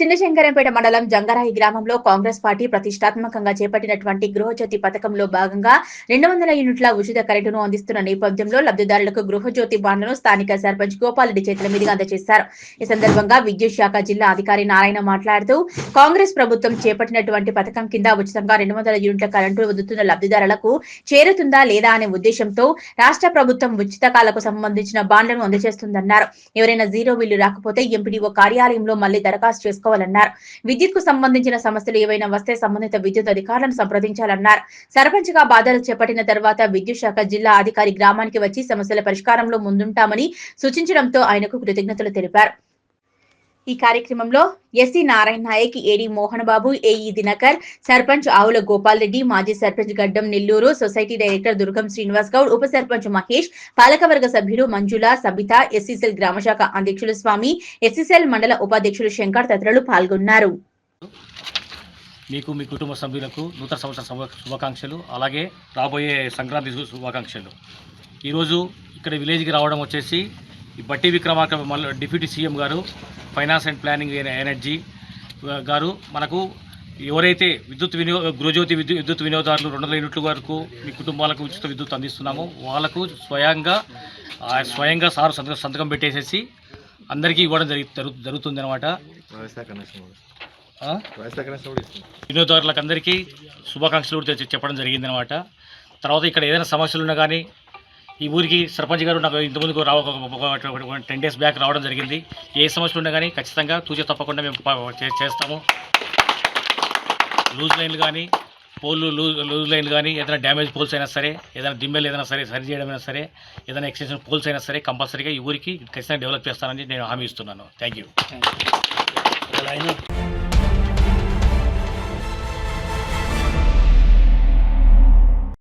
చిన్నశంకరంపేట మండలం జంగరాయి గ్రామంలో కాంగ్రెస్ పార్టీ ప్రతిష్టాత్మకంగా చేపట్టినటువంటి గృహజ్యోతి పథకంలో భాగంగా రెండు వందల యూనిట్ల ఉచిత కరెంటును అందిస్తున్న నేపథ్యంలో లబ్ధిదారులకు గృహజ్యోతి బాండ్లను స్థానిక సర్పంచ్ గోపాలరెడ్డి చేతుల మీదుగా అందజేశారు. ఈ సందర్భంగా విద్యుత్ శాఖ జిల్లా అధికారి నారాయణ మాట్లాడుతూ కాంగ్రెస్ ప్రభుత్వం చేపట్టినటువంటి పథకం కింద ఉచితంగా రెండు వందల యూనిట్ల కరెంటు వదుతున్న లబ్ధిదారులకు చేరుతుందా లేదా అనే ఉద్దేశంతో రాష్ట్ర ప్రభుత్వం ఉచితకాలకు సంబంధించిన బాండ్లను అందజేస్తుందన్నారు. ఎవరైనా జీరో బిల్లు రాకపోతే ఎంపీడీఓ కార్యాలయంలో మళ్ళీ దరఖాస్తు చేసుకోవాలన్నారు విద్యుత్కు సంబంధించిన సమస్యలు ఏవైనా వస్తే సంబంధిత విద్యుత్ అధికారులను సంప్రదించాలన్నారు. సర్పంచ్గా బాధలు చేపట్టిన తర్వాత విద్యుత్ శాఖ జిల్లా అధికారి గ్రామానికి వచ్చి సమస్యల పరిష్కారంలో ముందుంటామని సూచించడంతో ఆయనకు కృతజ్ఞతలు తెలిపారు. ఈ కార్యక్రమంలో SC Narayana Nayak AD Mohan Babu AE Dinakar sarpanch Avula Gopal Reddy మాజీ సర్పంచ్ గడ్డం నెల్లూరు సొసైటీ డైరెక్టర్ దుర్గం శ్రీనివాస్ గౌడ్ ఉప సర్పంచ్ మహేష్ పాలకవర్గ సభ్యులు మంజుల సబిత ఎస్సీసెల్ గ్రామశాఖ అధ్యక్షులు స్వామి ఎస్సీసెల్ మండల ఉపాధ్యక్షులు శంకర్ తదితరులు పాల్గొన్నారు. మీకు మీ కుటుంబ సభ్యులకు నూతన సంవత్సర శుభాకాంక్షలు అలాగే రాబోయే సంక్రాంతి శుభాకాంక్షలు. ఈరోజు ఇక్కడ విలేజ్కి రావడం వచ్చేసి ఈ బట్టి విక్రమార్క మల్ల డిప్యూటీ సీఎం గారు finance and planning en- energy గారు మనకు ఎవరైతే విద్యుత్ వినియోగ గృహజ్యోతి విద్యుత్ విద్యుత్ వినియోగదారులు రెండు వందల యూనిట్ల వరకు మీ కుటుంబాలకు ఉచిత విద్యుత్ అందిస్తున్నామో. వాళ్ళకు స్వయంగా స్వయంగా సార్ సంతకం సంతకం పెట్టేసేసి అందరికీ ఇవ్వడం జరుగు జరుగు- జరుగుతుంది అనమాట వినియోగదారులకు అందరికీ శుభాకాంక్షలు చెప్పడం జరిగింది అనమాట తర్వాత ఇక్కడ ఏదైనా సమస్యలు ఉన్నా కానీ ఈ ఊరికి సర్పంచ్ గారు నాకు ఇంతకుముందుకు రావ టెన్ డేస్ బ్యాక్ రావడం జరిగింది. ఏ సమస్యలు ఉన్నా కానీ ఖచ్చితంగా తూచే తప్పకుండా మేము చే- చేస్తాము. లూజ్ లైన్లు కానీ పోల్లు లూజ్ లూజ్ లైన్లు కానీ ఏదైనా డ్యామేజ్ పోల్స్ అయినా సరే ఏదైనా దిమ్మెలు ఏదైనా సరే సరి చేయడం అయినా సరే ఏదైనా ఎక్స్టెన్షన్ పోల్స్ అయినా సరే కంపల్సరీగా ఈ ఊరికి ఖచ్చితంగా డెవలప్ చేస్తానని నేను హామీ ఇస్తున్నాను. Thank you.